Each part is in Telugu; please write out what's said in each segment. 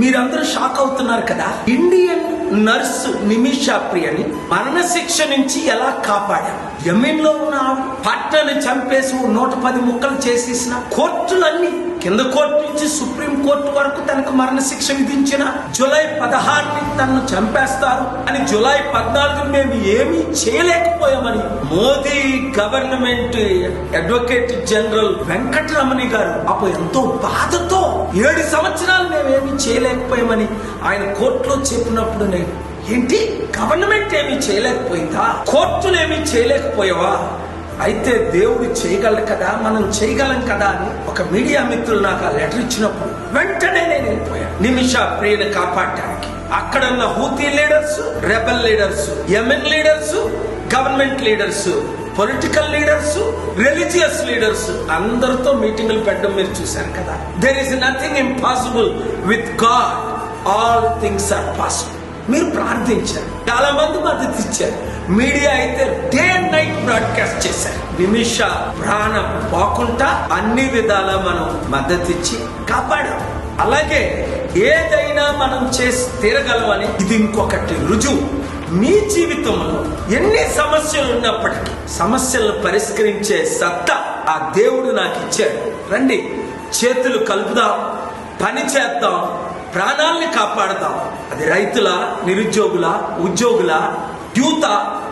మీరందరూ షాక్ అవుతున్నారు కదా? ఇండియన్ నర్సు నిమిషా ప్రియని మరణ శిక్ష నుంచి ఎలా కాపాడారు? యమీన్లో ఉన్న పట్టని చంపేసి నూట పది ముక్కలు చేసేసిన కోర్టులన్నీ కింద కోర్టు నుంచి సుప్రీం కోర్టు వరకు తనకు మరణశిక్ష విధించిన జూలై పదహారుని తనను చంపేస్తారు. అని జులై పద్నాలుగు మేము ఏమీ చేయలేకపోయామని Modi government advocate general Venkataramani గారు అప్పుడు ఎంతో బాధతో ఏడు సంవత్సరాలు మేమేమి చేయలేకపోయామని ఆయన కోర్టులో చెప్పినప్పుడు నేను ఏంటి? గవర్నమెంట్ ఏమీ చేయలేకపోయిందా? కోర్టులు ఏమీ చేయలేకపోయావా? అయితే దేవుడు చేయగలడు కదా? మనం చేయగలం కదా అని ఒక మీడియా మిత్రులు నాకు ఆ లెటర్ ఇచ్చినప్పుడు వెంటనే నేను వెళ్ళిపోయాను నిమిష ప్రియను కాపాడటానికి. అక్కడ ఉన్న Houthi leaders rebel leaders Yemen leaders government leaders political leaders religious leaders అందరితో మీటింగులు పెట్టడం మీరు చూశారు కదా? There is nothing impossible with God all things are possible మీరు ప్రార్థించారు. చాలా మంది మద్దతు ఇచ్చారు. మీడియా అయితే డే అండ్ నైట్ బ్రాడ్కాస్ట్ చేశారు. నిమిష ప్రాణం పోకుండా అన్ని విధాలా మనం మద్దతు ఇచ్చి కాపాడాం. అలాగే ఏదైనా మనం చేసి తీరగలమని ఇది ఇంకొకటి రుజువు. మీ జీవితంలో ఎన్ని సమస్యలు ఉన్నప్పటికీ సమస్యలను పరిష్కరించే సత్తా ఆ దేవుడు నాకు ఇచ్చాడు. రండి చేతులు కలుపుదాం పని చేద్దాం ప్రాణాల్ని కాపాడదాం అది రైతుల నిరుద్యోగుల ఉద్యోగుల యూత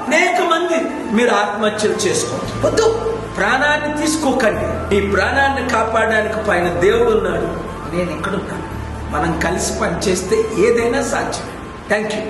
అనేక మంది మీరు ఆత్మహత్యలు చేసుకోండి వద్దు. ప్రాణాన్ని తీసుకోకండి. ఈ ప్రాణాన్ని కాపాడడానికి పైన దేవుడు ఉన్నాడు. నేను ఎక్కడున్నాను? మనం కలిసి పనిచేస్తే ఏదైనా సాధ్యం థ్యాంక్ యూ